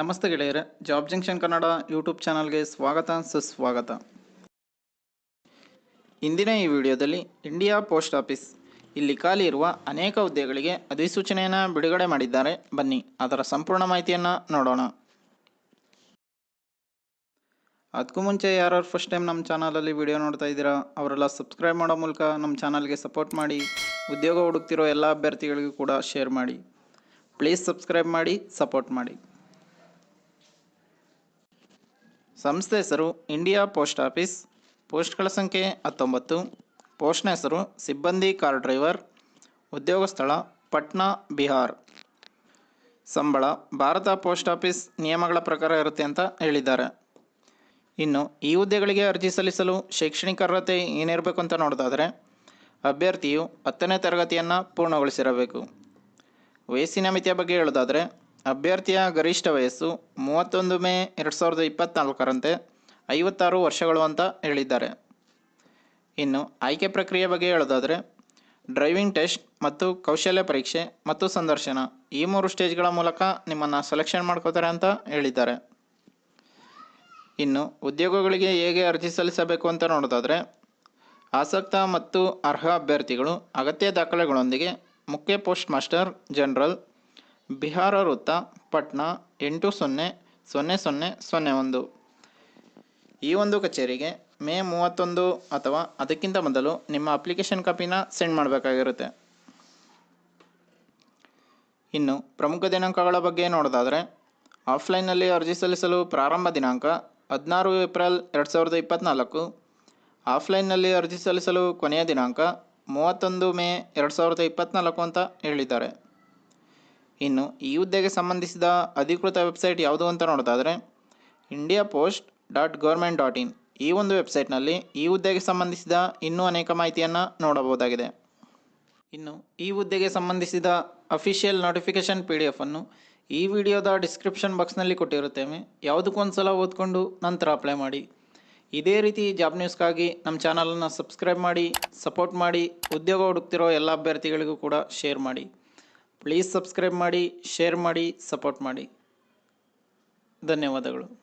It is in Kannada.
ನಮಸ್ತೆ ಗೆಳೆಯರೆ, ಜಾಬ್ ಜಂಕ್ಷನ್ ಕನ್ನಡ ಯೂಟ್ಯೂಬ್ ಚಾನಲ್ಗೆ ಸ್ವಾಗತ, ಸುಸ್ವಾಗತ. ಇಂದಿನ ಈ ವಿಡಿಯೋದಲ್ಲಿ ಇಂಡಿಯಾ ಪೋಸ್ಟ್ ಆಫೀಸ್. ಇಲ್ಲಿ ಖಾಲಿ ಇರುವ ಅನೇಕ ಹುದ್ದೆಗಳಿಗೆ ಅಧಿಸೂಚನೆಯನ್ನು ಬಿಡುಗಡೆ ಮಾಡಿದ್ದಾರೆ. ಬನ್ನಿ, ಅದರ ಸಂಪೂರ್ಣ ಮಾಹಿತಿಯನ್ನು ನೋಡೋಣ. ಅದಕ್ಕೂ ಮುಂಚೆ ಯಾರು ಫಸ್ಟ್ ಟೈಮ್ ನಮ್ಮ ಚಾನಲಲ್ಲಿ ವಿಡಿಯೋ ನೋಡ್ತಾ ಇದ್ದೀರಾ, ಅವರೆಲ್ಲ ಸಬ್ಸ್ಕ್ರೈಬ್ ಮಾಡೋ ಮೂಲಕ ನಮ್ಮ ಚಾನಲ್ಗೆ ಸಪೋರ್ಟ್ ಮಾಡಿ, ಉದ್ಯೋಗ ಹುಡುಕ್ತಿರೋ ಎಲ್ಲ ಅಭ್ಯರ್ಥಿಗಳಿಗೂ ಕೂಡ ಶೇರ್ ಮಾಡಿ. ಪ್ಲೀಸ್ ಸಬ್ಸ್ಕ್ರೈಬ್ ಮಾಡಿ ಸಪೋರ್ಟ್ ಮಾಡಿ. ಸಂಸ್ಥೆ ಹೆಸರು ಇಂಡಿಯಾ ಪೋಸ್ಟ್ ಆಫೀಸ್. ಪೋಸ್ಟ್ಗಳ ಸಂಖ್ಯೆ ಹತ್ತೊಂಬತ್ತು. ಪೋಸ್ಟ್ನ ಹೆಸರು ಸಿಬ್ಬಂದಿ ಕಾರ್ ಡ್ರೈವರ್. ಉದ್ಯೋಗ ಸ್ಥಳ ಪಟ್ನಾ, ಬಿಹಾರ್. ಸಂಬಳ ಭಾರತ ಪೋಸ್ಟ್ ಆಫೀಸ್ ನಿಯಮಗಳ ಪ್ರಕಾರ ಇರುತ್ತೆ ಅಂತ ಹೇಳಿದ್ದಾರೆ. ಇನ್ನು ಈ ಹುದ್ದೆಗಳಿಗೆ ಅರ್ಜಿ ಸಲ್ಲಿಸಲು ಶೈಕ್ಷಣಿಕ ಅರ್ಹತೆ ಏನಿರಬೇಕು ಅಂತ ನೋಡೋದಾದರೆ, ಅಭ್ಯರ್ಥಿಯು ಹತ್ತನೇ ತರಗತಿಯನ್ನು ಪೂರ್ಣಗೊಳಿಸಿರಬೇಕು. ವಯಸ್ಸಿನ ಮಿತಿಯ ಬಗ್ಗೆ ಹೇಳೋದಾದರೆ ಅಭ್ಯರ್ಥಿಯ ಗರಿಷ್ಠ ವಯಸ್ಸು ಮೂವತ್ತೊಂದು ಮೇ ಎರಡು ಸಾವಿರದ ಇಪ್ಪತ್ತ್ನಾಲ್ಕರಂತೆ ಐವತ್ತಾರು ವರ್ಷಗಳು ಅಂತ ಹೇಳಿದ್ದಾರೆ. ಇನ್ನು ಆಯ್ಕೆ ಪ್ರಕ್ರಿಯೆ ಬಗ್ಗೆ ಹೇಳೋದಾದರೆ, ಡ್ರೈವಿಂಗ್ ಟೆಸ್ಟ್ ಮತ್ತು ಕೌಶಲ್ಯ ಪರೀಕ್ಷೆ ಮತ್ತು ಸಂದರ್ಶನ ಈ ಮೂರು ಸ್ಟೇಜ್ಗಳ ಮೂಲಕ ನಿಮ್ಮನ್ನು ಸೆಲೆಕ್ಷನ್ ಮಾಡ್ಕೋತಾರೆ ಅಂತ ಹೇಳಿದ್ದಾರೆ. ಇನ್ನು ಉದ್ಯೋಗಗಳಿಗೆ ಹೇಗೆ ಅರ್ಜಿ ಸಲ್ಲಿಸಬೇಕು ಅಂತ ನೋಡೋದಾದರೆ, ಆಸಕ್ತ ಮತ್ತು ಅರ್ಹ ಅಭ್ಯರ್ಥಿಗಳು ಅಗತ್ಯ ದಾಖಲೆಗಳೊಂದಿಗೆ ಮುಖ್ಯ ಪೋಸ್ಟ್ ಮಾಸ್ಟರ್ ಜನರಲ್ ಬಿಹಾರ ವೃತ್ತ, ಪಟ್ನಾ ಎಂಟು ಸೊನ್ನೆ ಸೊನ್ನೆ ಸೊನ್ನೆ ಸೊನ್ನೆ ಒಂದು. ಈ ಒಂದು ಕಚೇರಿಗೆ ಮೇ ಮೂವತ್ತೊಂದು ಅಥವಾ ಅದಕ್ಕಿಂತ ಮೊದಲು ನಿಮ್ಮ ಅಪ್ಲಿಕೇಶನ್ ಕಾಪಿನ ಸೆಂಡ್ ಮಾಡಬೇಕಾಗಿರುತ್ತೆ. ಇನ್ನು ಪ್ರಮುಖ ದಿನಾಂಕಗಳ ಬಗ್ಗೆ ನೋಡೋದಾದರೆ, ಆಫ್ಲೈನ್ನಲ್ಲಿ ಅರ್ಜಿ ಸಲ್ಲಿಸಲು ಪ್ರಾರಂಭ ದಿನಾಂಕ ಹದಿನಾರು ಏಪ್ರಿಲ್ ಎರಡು ಸಾವಿರದ ಇಪ್ಪತ್ತ್ನಾಲ್ಕು ಆಫ್ಲೈನ್ನಲ್ಲಿ ಅರ್ಜಿ ಸಲ್ಲಿಸಲು ಕೊನೆಯ ದಿನಾಂಕ ಮೂವತ್ತೊಂದು ಮೇ ಎರಡು ಸಾವಿರದ ಇಪ್ಪತ್ತ್ನಾಲ್ಕು ಅಂತ ಹೇಳಿದ್ದಾರೆ. ಇನ್ನು ಈ ಹುದ್ದೆಗೆ ಸಂಬಂಧಿಸಿದ ಅಧಿಕೃತ ವೆಬ್ಸೈಟ್ ಯಾವುದು ಅಂತ ನೋಡೋದಾದರೆ India post dot government dot in. ಈ ಒಂದು ವೆಬ್ಸೈಟ್ನಲ್ಲಿ ಈ ಹುದ್ದೆಗೆ ಸಂಬಂಧಿಸಿದ ಇನ್ನೂ ಅನೇಕ ಮಾಹಿತಿಯನ್ನು ನೋಡಬಹುದಾಗಿದೆ. ಇನ್ನು ಈ ಹುದ್ದೆಗೆ ಸಂಬಂಧಿಸಿದ ಅಫಿಷಿಯಲ್ ನೋಟಿಫಿಕೇಷನ್ ಪಿ ಡಿ ಎಫನ್ನು ಈ ವಿಡಿಯೋದ ಡಿಸ್ಕ್ರಿಪ್ಷನ್ ಬಾಕ್ಸ್ನಲ್ಲಿ ಕೊಟ್ಟಿರುತ್ತೇವೆ. ಯಾವುದಕ್ಕೊಂದು ಸಲ ಓದ್ಕೊಂಡು ನಂತರ ಅಪ್ಲೈ ಮಾಡಿ. ಇದೇ ರೀತಿ ಜಾಬ್ ನ್ಯೂಸ್ಗಾಗಿ ನಮ್ಮ ಚಾನಲನ್ನು ಸಬ್ಸ್ಕ್ರೈಬ್ ಮಾಡಿ, ಸಪೋರ್ಟ್ ಮಾಡಿ, ಉದ್ಯೋಗ ಹುಡುಕ್ತಿರೋ ಎಲ್ಲ ಅಭ್ಯರ್ಥಿಗಳಿಗೂ ಕೂಡ ಶೇರ್ ಮಾಡಿ. ಪ್ಲೀಸ್ ಸಬ್ಸ್ಕ್ರೈಬ್ ಮಾಡಿ ಶೇರ್ ಮಾಡಿ ಸಪೋರ್ಟ್ ಮಾಡಿ. ಧನ್ಯವಾದಗಳು.